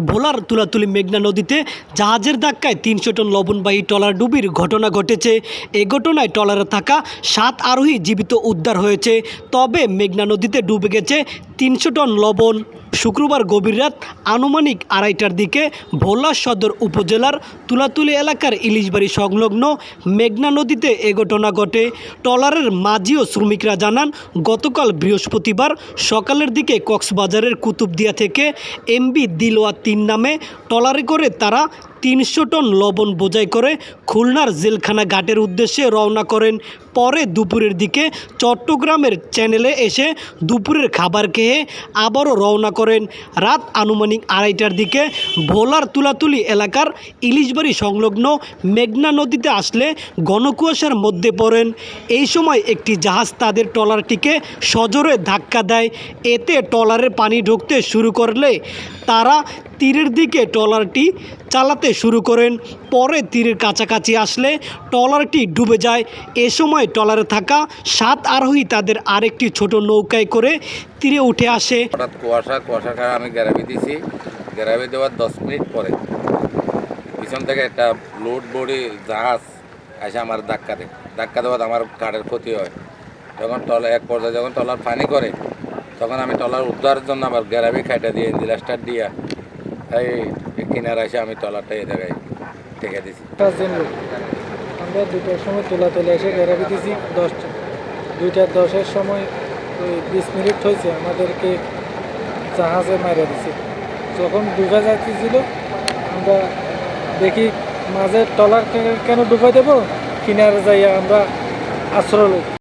ভোলার তুলাতুলি মেঘনা নদীতে জাহাজের ধাক্কায় তিনশো টন লবণবাহী টলার ডুবির ঘটনা ঘটেছে। এ ঘটনায় টলারে থাকা সাত আরোহী জীবিত উদ্ধার হয়েছে। তবে মেঘনা নদীতে ডুবে গেছে তিনশো টন লবণ। শুক্রবার গভীর রাত আনুমানিক আড়াইটার দিকে ভোলা সদর উপজেলার তুলাতুলি এলাকার ইলিশবাড়ি সংলগ্ন মেঘনা নদীতে এ ঘটনা ঘটে। ট্রলারের মাঝি ও শ্রমিকরা জানান, গতকাল বৃহস্পতিবার সকালের দিকে কক্সবাজারের কুতুবদিয়া থেকে এমবি দিলোয়া তিন নামে ট্রলারে করে তারা তিনশো টন লবণ বোঝাই করে খুলনার জেলখানা ঘাটের উদ্দেশ্যে রওনা করেন। পরে দুপুরের দিকে চট্টগ্রামের চ্যানেলে এসে দুপুরের খাবার খেয়ে আবারও রওনা করেন। রাত আনুমানিক আড়াইটার দিকে ভোলার তুলাতুলি এলাকার ইলিশবাড়ি সংলগ্ন মেঘনা নদীতে আসলে ঘনকুয়াশার মধ্যে পড়েন। এই সময় একটি জাহাজ তাদের ট্রলারটিকে সজোরে ধাক্কা দেয়। এতে ট্রলারের পানি ঢুকতে শুরু করলে তারা তীরের দিকে ট্রলারটি চালাতে শুরু করেন। পরে তীরের কাছাকাছি আসলে ট্রলারটি ডুবে যায়। এ সময় ট্রলারে থাকা সাত আরোহী তাদের আরেকটি ছোট নৌকায় করে তীরে উঠে আসে। হঠাৎ কুয়াশা কুয়াশা কারণে আমি গ্যারাবি দিছি। গ্যারাবি দেওয়ার দশ মিনিট পরে পিছন থেকে একটা লোড বডি জাহাজ এসে আমার ধাক্কা দেয়। ধাক্কা দেওয়ার আমার কাঠের ক্ষতি হয়। যখন টলা এক পর্যায়ে যখন টলার পানি করে, তখন আমি টলার উদ্ধারের জন্য আবার গ্যারাবি খাইটা দিয়ে ইঞ্জিলাস্টার দিয়া এই কিনারে এসে আমি টলারটা এই জায়গায় ঠেকে দিছি। আমরা দুটোর সময় তোলা তোলা এসে বেড়াবি দিয়েছি দশটা দুইটা দশের সময় ওই বিশ মিনিট হয়েছে আমাদেরকে জাহাজে মারা দিছে। যখন ডুবে যাচ্ছিল আমরা দেখি মাঝে টলার কেন ডুবে দেবো? কিনারে যাইয়া আমরা আশ্রয়